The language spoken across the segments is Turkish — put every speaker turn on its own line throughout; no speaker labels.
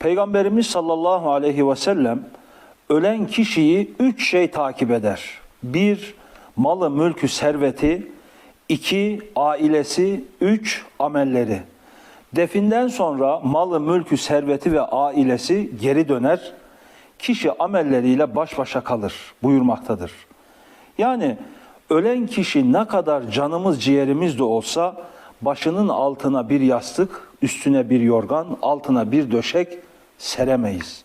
Peygamberimiz sallallahu aleyhi ve sellem ölen kişiyi üç şey takip eder. Bir, malı, mülkü, serveti. iki ailesi. Üç, amelleri. Definden sonra malı, mülkü, serveti ve ailesi geri döner. Kişi amelleriyle baş başa kalır buyurmaktadır. Yani ölen kişi ne kadar canımız ciğerimiz de olsa başının altına bir yastık, üstüne bir yorgan, altına bir döşek seremeyiz.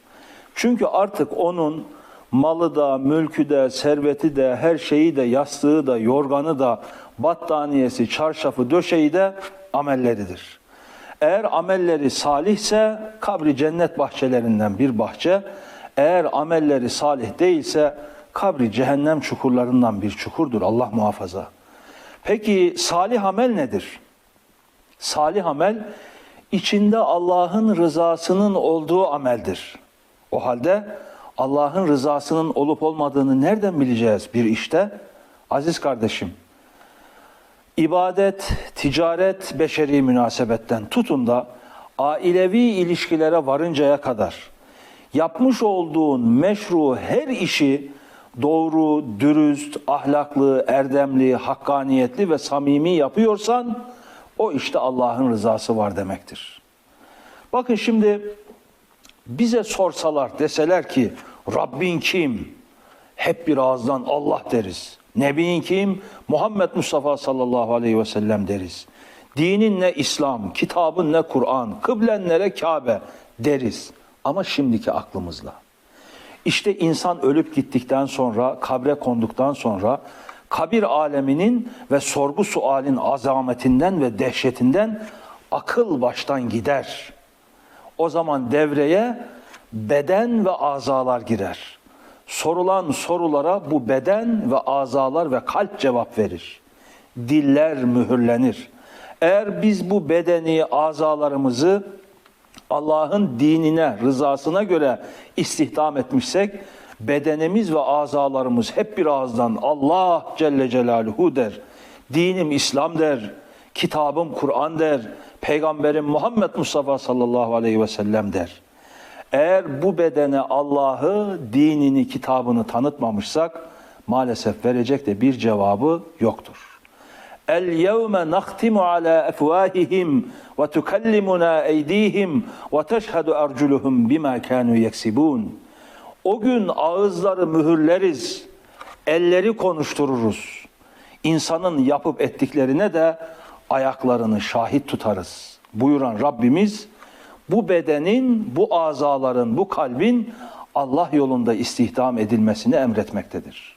Çünkü artık onun malı da, mülkü de, serveti de, her şeyi de, yastığı da, yorganı da, battaniyesi, çarşafı, döşeği de amelleridir. Eğer amelleri salihse kabri cennet bahçelerinden bir bahçe, eğer amelleri salih değilse kabri cehennem çukurlarından bir çukurdur Allah muhafaza. Peki salih amel nedir? Salih amel içinde Allah'ın rızasının olduğu ameldir. O halde Allah'ın rızasının olup olmadığını nereden bileceğiz bir işte? Aziz kardeşim, ibadet, ticaret, beşeri münasebetten tutun da ailevi ilişkilere varıncaya kadar yapmış olduğun meşru her işi doğru, dürüst, ahlaklı, erdemli, hakkaniyetli ve samimi yapıyorsan o işte Allah'ın rızası var demektir. Bakın şimdi bize sorsalar deseler ki Rabbin kim? Hep bir ağızdan Allah deriz. Nebin kim? Muhammed Mustafa sallallahu aleyhi ve sellem deriz. Dinin ne İslam, kitabın ne Kur'an, kıblen nere Kabe deriz. Ama şimdiki aklımızla. İşte insan ölüp gittikten sonra, kabre konduktan sonra kabir aleminin ve sorgu sualin azametinden ve dehşetinden akıl baştan gider. O zaman devreye beden ve azalar girer. Sorulan sorulara bu beden ve azalar ve kalp cevap verir. Diller mühürlenir. Eğer biz bu bedeni, azalarımızı Allah'ın dinine, rızasına göre istihdam etmişsek bedenimiz ve azalarımız hep bir ağızdan Allah Celle Celaluhu der. Dinim İslam der. Kitabım Kur'an der. Peygamberim Muhammed Mustafa sallallahu aleyhi ve sellem der. Eğer bu bedene Allah'ı, dinini, kitabını tanıtmamışsak maalesef verecek de bir cevabı yoktur. El yevme naktimu ala efvahihim ve tukallimuna eydihim ve teşhedü erculuhum bima kanu yeksibun. O gün ağızları mühürleriz, elleri konuştururuz. İnsanın yapıp ettiklerine de ayaklarını şahit tutarız. Buyuran Rabbimiz bu bedenin, bu azaların, bu kalbin Allah yolunda istihdam edilmesini emretmektedir.